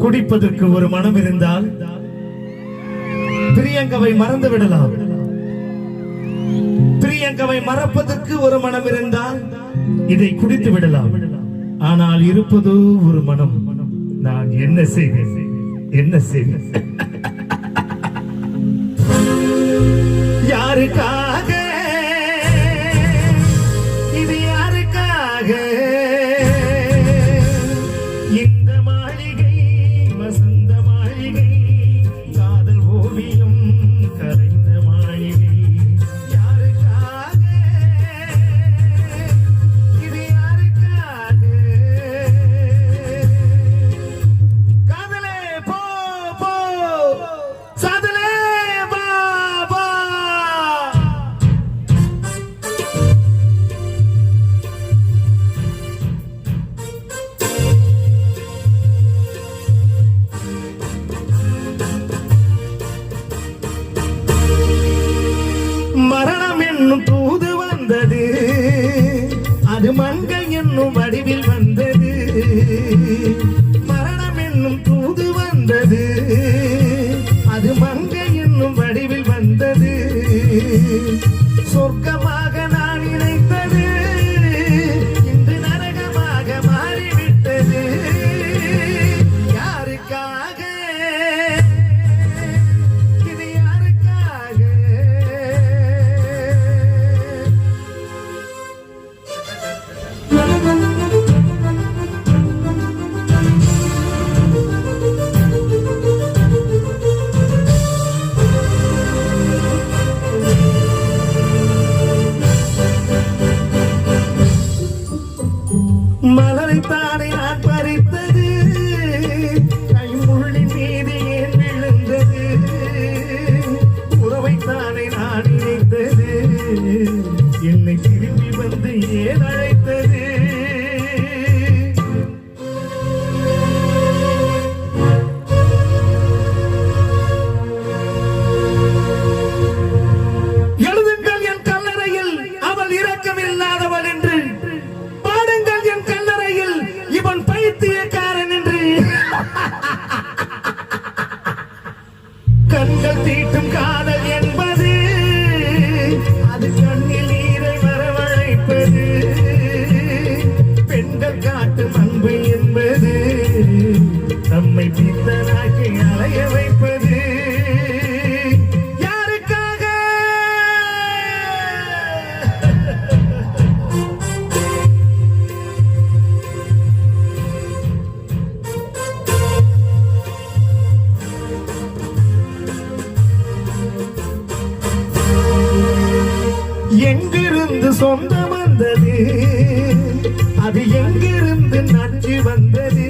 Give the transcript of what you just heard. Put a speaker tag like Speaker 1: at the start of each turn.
Speaker 1: குடிப்பதற்கு ஒரு மனம் இருந்தால் பிரியங்கவை மறந்து விடலாம். பிரியங்கவை மறப்பதற்கு ஒரு மனம் இருந்தால் இதை குடித்து விடலாம். ஆனால் இருப்பதோ ஒரு மனம். நான் என்ன செய்வேன்? என்ன செய்வேன்? யாருக்கா அது மங்கை என்னும் வடிவில் வந்தது. மரணம் என்னும் தூது வந்தது. அது மங்கை என்னும் வடிவில் வந்தது. சொர்க்கம் மலரைத்தானே நான் எங்கிருந்து சொந்தம் வந்தது? அது எங்கிருந்து நஞ்சு வந்தது?